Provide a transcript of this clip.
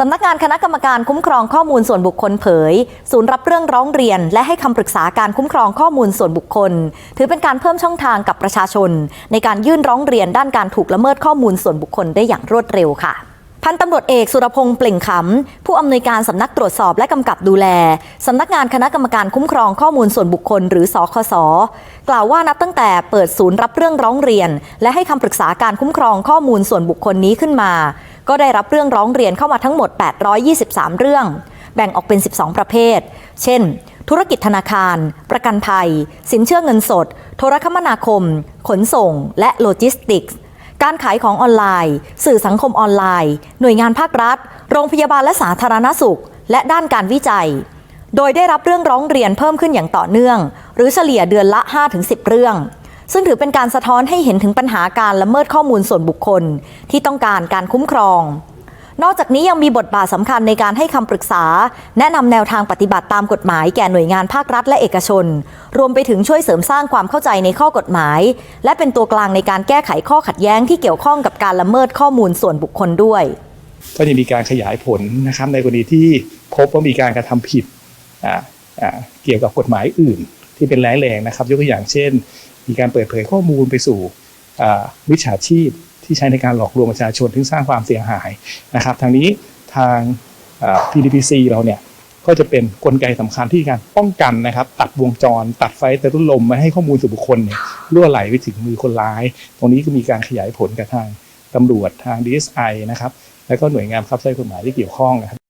สำนักงานคณะกรรมการคุ้มครองข้อมูลส่วนบุคคลเผย ศูนย์รับเรื่องร้องเรียน และให้คำปรึกษาการคุ้มครองข้อมูลส่วนบุคคล ถือเป็นการเพิ่มช่องทางกับประชาชน ในการยื่นร้องเรียนด้านการถูกละเมิดข้อมูลส่วนบุคคลได้อย่างรวดเร็วค่ะพันตำรวจเอกสุรพงษ์เปล่งขำ ผู้อำนวยการสำนักตรวจสอบและกำกับดูแล สำนักงานคณะกรรมการคุ้มครองข้อมูลส่วนบุคคล หรือสคสกล่าวว่านับตั้งแต่เปิดศูนย์รับเรื่องร้องเรียน และให้คำปรึกษาการคุ้มครองข้อมูลส่วนบุคคลนี้ขึ้นมา ก็ได้รับเรื่องร้องเรียนเข้ามาทั้งหมด 823 เรื่อง แบ่งออกเป็น 12 ประเภท เช่น ธุรกิจธนาคาร ประกันภัย สินเชื่อเงินสด โทรคมนาคม ขนส่ง และโลจิสติกส์การขายของออนไลน์ สื่อสังคมออนไลน์ หน่วยงานภาครัฐ โรงพยาบาลและสาธารณสุข และด้านการวิจัย โดยได้รับเรื่องร้องเรียนเพิ่มขึ้นอย่างต่อเนื่อง หรือเฉลี่ยเดือนละ 5-10 เรื่อง ซึ่งถือเป็นการสะท้อนให้เห็นถึงปัญหาการละเมิดข้อมูลส่วนบุคคลที่ต้องการการคุ้มครอง นอกจากนี้ยังมีบทบาทสำคัญในการให้คำปรึกษา แนะนำแนวทางปฏิบัติตามกฎหมายแก่หน่วยงานภาครัฐและเอกชน รวมไปถึงช่วยเสริมสร้างความเข้าใจในข้อกฎหมาย และเป็นตัวกลางในการแก้ไขข้อขัดแย้งที่เกี่ยวข้องกับการละเมิดข้อมูลส่วนบุคคลด้วย ก็จะมีการขยายผลนะครับในกรณีที่พบว่ามีการกระทำผิดเกี่ยวกับกฎหมายอื่น ที่เป็นร้ายแรงนะครับ ยกตัวอย่างเช่น มีการเปิดเผยข้อมูลไปสู่วิชาชีพที่ใช้ในการหลอกลวงประชาชนที่สร้างความเสียหายนะครับ ทางนี้ทาง PDPC เราเนี่ยก็จะเป็นกลไกสำคัญที่การป้องกันนะครับ ตัดวงจร ตัดไฟแต่รุ่นลมไม่ให้ข้อมูลส่วนบุคคลเนี่ยล่วไหลไปถึงมือคนร้าย ตรงนี้ก็มีการขยายผลกับทางตำรวจทาง DSI นะครับแล้วก็หน่วยงานบังคับใช้กฎหมายที่เกี่ยวข้องนะครับ